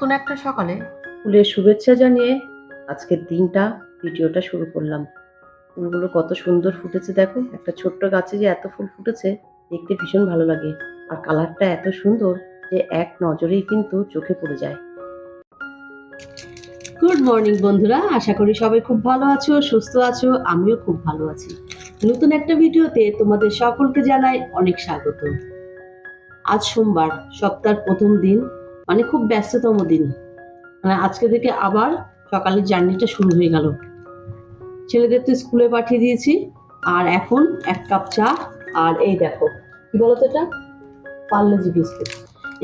নতুন একটা সকালে ফুলের শুভেচ্ছা জানিয়ে আজকের দিনটা ভিডিওটা শুরু করলাম। ফুলগুলো কত সুন্দর ফুটেছে দেখো। একটা ছোট্ট গাছে যে এত ফুল ফুটেছে দেখতে ভীষণ ভালো লাগে। আর কালারটা এত সুন্দর যে এক নজরেই কিন্তু চোখে পড়ে যায়। গুড মর্নিং বন্ধুরা আশা করি সবাই খুব ভালো আছো সুস্থ আছো আমিও খুব ভালো আছি। নতুন একটা ভিডিওতে তোমাদের সকলকে জানাই অনেক স্বাগত। আজ সোমবার সপ্তাহের প্রথম দিন মানে খুব ব্যস্ততম দিন। মানে আজকে থেকে আবার সকালের জার্নিটা শুরু হয়ে গেল। ছেলেদের তো স্কুলে পাঠিয়ে দিয়েছি, আর এখন এক কাপ চা, আর এই দেখো, কি বলতো এটা? পার্লেজি বিস্কুট।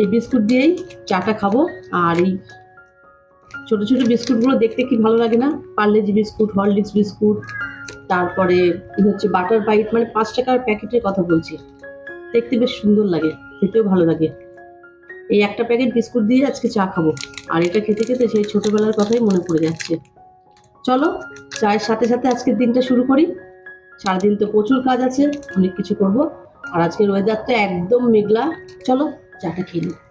এই বিস্কুট দিয়েই চাটা খাব, আর এই ছোট ছোট বিস্কুটগুলো দেখতে কি ভালো লাগে না? পার্লেজি বিস্কুট, হরলিক্স বিস্কুট, তারপরে হচ্ছে বাটার বাইট মানে পাঁচ টাকার প্যাকেটের কথা বলছি। দেখতে বেশ সুন্দর লাগে, খেতেও ভালো লাগে। এই একটা প্যাকেট বিস্কুট দিয়ে আজকে চা খাব। আর এটা খেতে খেতে সেই ছোটবেলার কথাই মনে পড়ে যাচ্ছে। চলো, চায়ের সাথে সাথে আজকের দিনটা শুরু করি। সারাদিন তো প্রচুর কাজ আছে, অনেক কিছু করব। আর আজকের ওয়েদার তো একদম মেঘলা। চলো, চাটা খেয়ে নিই।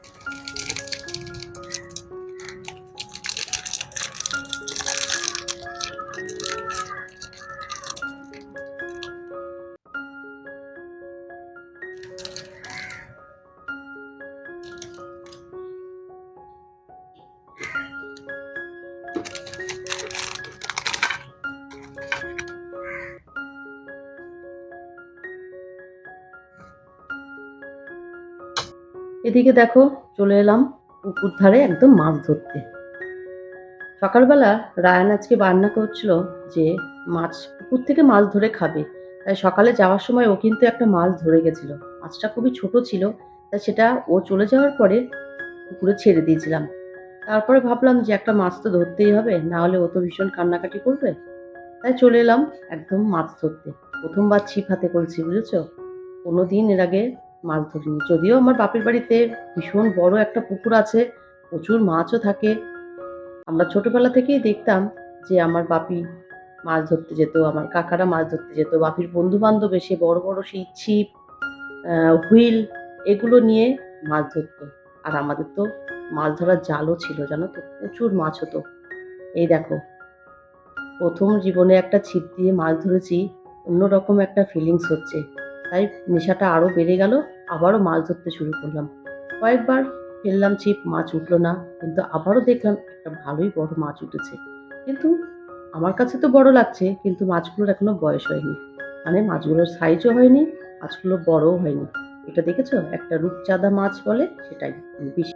এদিকে দেখো, চলে এলাম পুকুর ধারে একদম মাছ ধরতে। সকালবেলা রায়ান আজকে বান্না করছিল যে মাছ, পুকুর থেকে মাছ ধরে খাবে। তাই সকালে যাওয়ার সময় ও কিন্তু একটা মাছ ধরে গেছিল। মাছটা খুবই ছোট ছিল, তাই সেটা ও চলে যাওয়ার পরে পুকুরে ছেড়ে দিয়েছিলাম। তারপরে ভাবলাম যে একটা মাছ তো ধরতেই হবে, না হলে ও তো ভীষণ কান্নাকাটি করবে। তাই চলে এলাম একদম মাছ ধরতে। প্রথমবার ছিপ হাতে করেছি, বুঝেছ? কোনো দিন এর আগে মাছ ধরিনি যদিও আমার বাপের বাড়িতে ভীষণ বড় একটা পুকুর আছে, প্রচুর মাছও থাকে। আমরা ছোটবেলা থেকেই দেখতাম যে আমার বাপি মাছ ধরতে যেত, আমার কাকারা মাছ ধরতে যেত, বাপির বন্ধু বান্ধব এসে বড় বড় সেই ছিপ হুইল এগুলো নিয়ে মাছ ধরতো। আর আমাদের তো মাছ ধরার জালও ছিল, জানো তো? প্রচুর মাছ হতো। এই দেখো, প্রথম জীবনে একটা ছিপ দিয়ে মাছ ধরেছি, অন্যরকম একটা ফিলিংস হচ্ছে। তাই নেশাটা আরও বেড়ে গেল আবারও মাছ ধরতে শুরু করলাম। কয়েকবার ফেললাম ছিপ, মাছ উঠল না, কিন্তু আবারও দেখলাম একটা ভালোই বড় মাছ উঠেছে। কিন্তু আমার কাছে তো বড় লাগছে, কিন্তু মাছগুলোর এখনও বয়স হয়নি। মানে মাছগুলোর সাইজও হয়নি, মাছগুলো বড়ও হয়নি। এটা দেখেছ? একটা রূপচাঁদা মাছ বলে, সেটাই বেশি।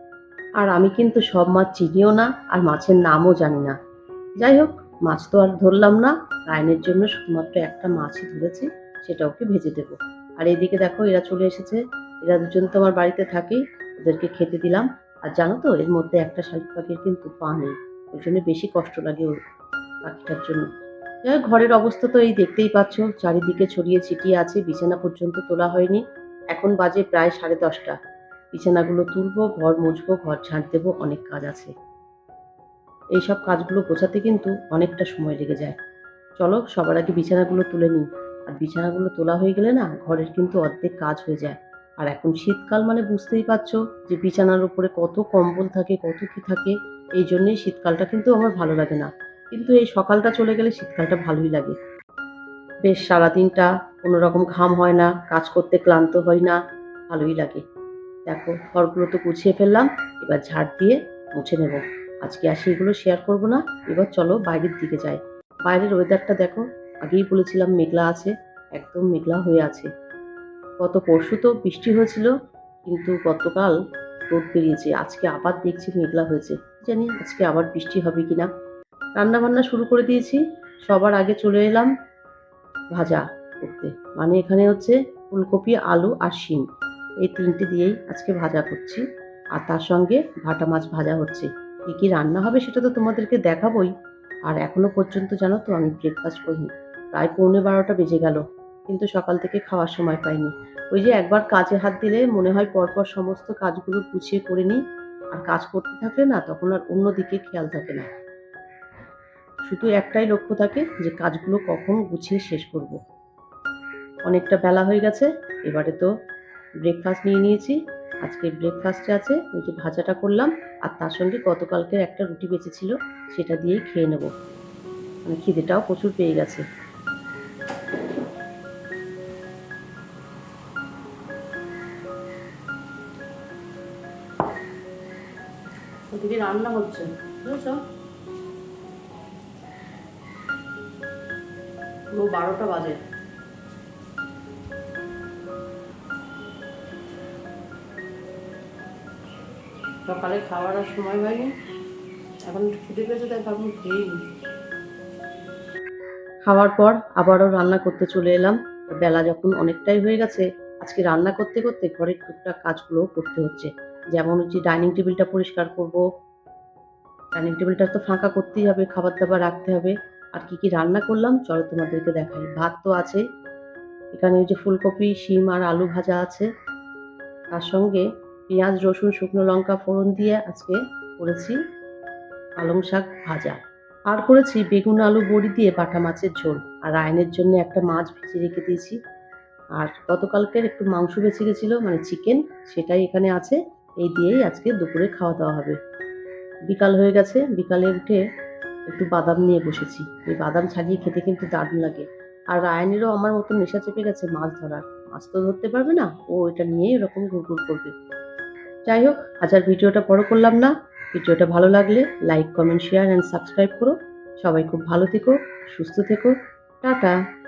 আর আমি কিন্তু সব মাছ চিনিও না, আর মাছের নামও জানি না। যাই হোক, মাছ তো আর ধরলাম না রায়নের জন্য শুধুমাত্র একটা মাছই ধরেছি, সেটা ওকে ভেজে দেবো। আর এদিকে দেখো, এরা চলে এসেছে এরা দুজন তো আমার বাড়িতে থাকে, ওদেরকে খেতে দিলাম। আর জানো তো, এর মধ্যে একটা শালিক পাখির কিন্তু পা নেই, ওই জন্য বেশি কষ্ট লাগে ওর পাখিটার জন্য। যাই ঘরের অবস্থা তো এই দেখতেই পাচ্ছ, চারিদিকে ছড়িয়ে ছিটিয়ে আছে, বিছানা পর্যন্ত তোলা হয়নি। এখন বাজে প্রায় সাড়ে দশটা। বিছানাগুলো তুলবো, ঘর মুছবো, ঘর ঝাঁট দেবো, অনেক কাজ আছে। এইসব কাজগুলো গোছাতে কিন্তু অনেকটা সময় লেগে যায়। চলো, সবার আগে বিছানাগুলো তুলে নিই। আর বিছানাগুলো তোলা হয়ে গেলে না, ঘরের কিন্তু অর্ধেক কাজ হয়ে যায়। আর এখন শীতকাল মানে বুঝতেই পারছ যে বিছানার উপরে কত কম্বল থাকে, কত কি থাকে, এই জন্যেই শীতকালটা কিন্তু আমার ভালো লাগে না। কিন্তু এই সকালটা চলে গেলে শীতকালটা ভালোই লাগে। বেশ সারাদিনটা কোনো রকম ঘাম হয় না, কাজ করতে ক্লান্ত হয় না, ভালোই লাগে। দেখো, ঘরগুলো তো গুছিয়ে ফেললাম, এবার ঝাড় দিয়ে মুছে নেব। আজকে আর সেগুলো শেয়ার করব না, এবার চলো বাইরের দিকে যাই। বাইরের ওয়েদারটা দেখো, আগেই বলেছিলাম মেঘলা আছে, একদম মেঘলা হয়ে আছে। গত পরশু তো বৃষ্টি হয়েছিল, কিন্তু গতকাল রোদ বেরিয়েছে। আজকে আবার দেখছি মেঘলা হয়েছে। জানি আজকে আবার বৃষ্টি হবে কিনা। রান্না বান্না শুরু করে দিয়েছি। সবার আগে চলে এলাম ভাজা করতে। মানে এখানে হচ্ছে ফুলকপি, আলু আর শিম। এই তিনটে দিয়েই আজকে ভাজা করছি। আর তার সঙ্গে ভাটা মাছ ভাজা হচ্ছে। কী কী রান্না হবে সেটা তো তোমাদেরকে দেখাবোই। আর এখনও পর্যন্ত জানো তো আমি ব্রেকফাস্ট করিনি। প্রায় পৌনে বারোটা বেজে গেল। কিন্তু সকাল থেকে খাওয়ার সময় পাইনি। ওই যে একবার কাজে হাত দিলে মনে হয় পরপর সমস্ত কাজগুলো গুছিয়ে করে নিই। আর কাজ করতে থাকলে না তখন আর অন্যদিকে খেয়াল থাকে না। শুধু একটাই লক্ষ্য থাকে যে কাজগুলো কখন গুছিয়ে শেষ করব। অনেকটা বেলা হয়ে গেছে, এবারে তো ব্রেকফাস্ট নিয়ে নিয়েছি। আজকে ব্রেকফাস্টে আছে, ওই যে ভাজাটা করলাম, আর তার সঙ্গে গতকালকের একটা রুটি বেঁচেছিল, সেটা দিয়েই খেয়ে নেব। মানে খিদেটাও প্রচুর পেয়ে গেছে। ওদিকে রান্না হচ্ছে, বুঝেছ? পুরো বারোটা বাজে। সকালে খাওয়ার আর সময় হয়নি, এখন ছুটি পেয়েছে, তাই ভাবলাম নিই। খাওয়ার পর আবারও রান্না করতে চলে এলাম। বেলা যখন অনেকটাই হয়ে গেছে, আজকে রান্না করতে করতে ঘরের টুকটাক কাজগুলো করতে হচ্ছে। যেমন হচ্ছে ডাইনিং টেবিলটা পরিষ্কার করব। ডাইনিং টেবিলটা তো ফাঁকা করতেই হবে খাবার দাবার রাখতে হবে। আর কি কি রান্না করলাম, চলো তোমাদেরকে দেখাই। ভাত তো আছে। এখানে ওই যে ফুলকপি, শিম আর আলু ভাজা আছে। তার সঙ্গে পেঁয়াজ, রসুন, শুকনো লঙ্কা ফোড়ন দিয়ে আজকে করেছি পালং শাক ভাজা। আর করেছি বেগুন, আলু, বড়ি দিয়ে বাটা মাছের ঝোল। আর রায়নের জন্য একটা মাছ ভেজে রেখে দিয়েছি। আর গতকালকের একটু মাংস বেঁচে গেছিল মানে চিকেন সেটাই এখানে আছে। এই দিয়েই আজকে দুপুরে খাওয়া দাওয়া হবে। বিকাল হয়ে গেছে, বিকালে উঠে একটু বাদাম নিয়ে বসেছি। এই বাদাম ছাড়িয়ে খেতে কিন্তু দারুণ লাগে। আর রায়নেরও আমার মতো নেশা চেপে গেছে মাছ ধরার। মাছ তো ধরতে পারবে না, ও এটা নিয়েই এরকম ঘুরঘুর করবে। যাই হোক, আজ আর ভিডিওটা বড় করলাম না। ভিডিওটা ভালো লাগলে like comment share and subscribe করো। সবাই খুব ভালো থেকো, সুস্থ থেকো। টাটা।